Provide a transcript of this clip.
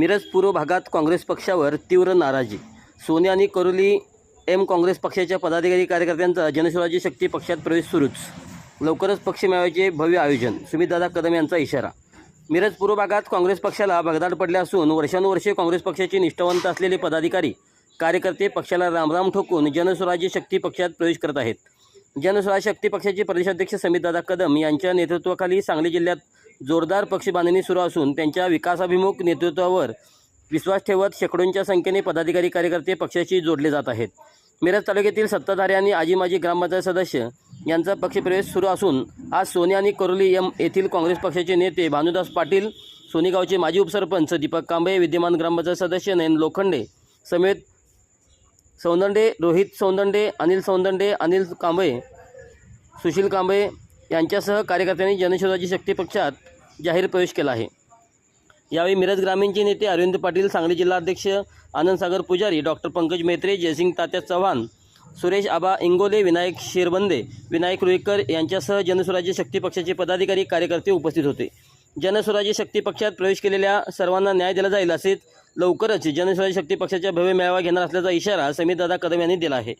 मिरज पूर्व भागात काँग्रेस पक्षावर तीव्र नाराजी. सोने आणि करोली एम काँग्रेस पक्षाच्या पदाधिकारी कार्यकर्त्यांचा जनस्वराज्य शक्ती पक्षात प्रवेश सुरूच. लवकरच पक्ष मेळाव्याचे भव्य आयोजन. सुमितदादा कदम यांचा इशारा. मिरज पूर्व भागात काँग्रेस पक्षाला भगदाड पडले असून वर्षानुवर्षे काँग्रेस पक्षाचे निष्ठावंत असलेले पदाधिकारी कार्यकर्ते पक्षाला रामराम ठोकून जनस्वराज्य शक्ती पक्षात प्रवेश करत आहेत. जनस्वराज्य शक्ती पक्षाचे प्रदेशाध्यक्ष समितदादा कदम यांच्या नेतृत्वाखाली सांगली जिल्ह्यात जोरदार पक्षबांधणी सुरू असून त्यांच्या विकासाभिमुख नेतृत्वावर विश्वास ठेवत शेकडोंच्या संख्येने पदाधिकारी कार्यकर्ते पक्षाशी जोडले जात आहेत. मिरज तालुक्यातील सत्ताधारी आणि आजी माजी ग्रामपंचायत सदस्य यांचा पक्षप्रवेश सुरू असून आज सोने आणि करोली एम येथील काँग्रेस पक्षाचे नेते भानुदास पाटील सोनेगावचे माजी उपसरपंच दीपक कांबळे विद्यमान ग्रामपंचायत सदस्य नयन लोखंडे समेत सौंदंडे रोहित सौंदंडे अनिल सौंदंडे अनिल कांबळे सुशील कांबळे यांच्यासह कार्यकर्त्यांनी जनशोधाची शक्ती पक्षात जाहीर प्रवेश केला आहे. यावेळी मिरज ग्रामीणचे नेते अरविंद पाटील सांगली जिल्हाध्यक्ष आनंदसागर पुजारी डॉक्टर पंकज मेत्रे जयसिंग तात्या चव्हाण सुरेश आबा इंगोले विनायक शिरबंदे विनायक रुईकर यांच्यासह जनस्वराज्य शक्ती पक्षाचे पदाधिकारी कार्यकर्ते उपस्थित होते. जनस्वराज्य शक्ती पक्षात प्रवेश केलेल्या सर्वांना न्याय दिला जाईल असेच लवकरच जनस्वराज्य शक्ती पक्षाच्या भव्य मेळावा घेणार असल्याचा इशारा समितदादा कदम यांनी दिला आहे.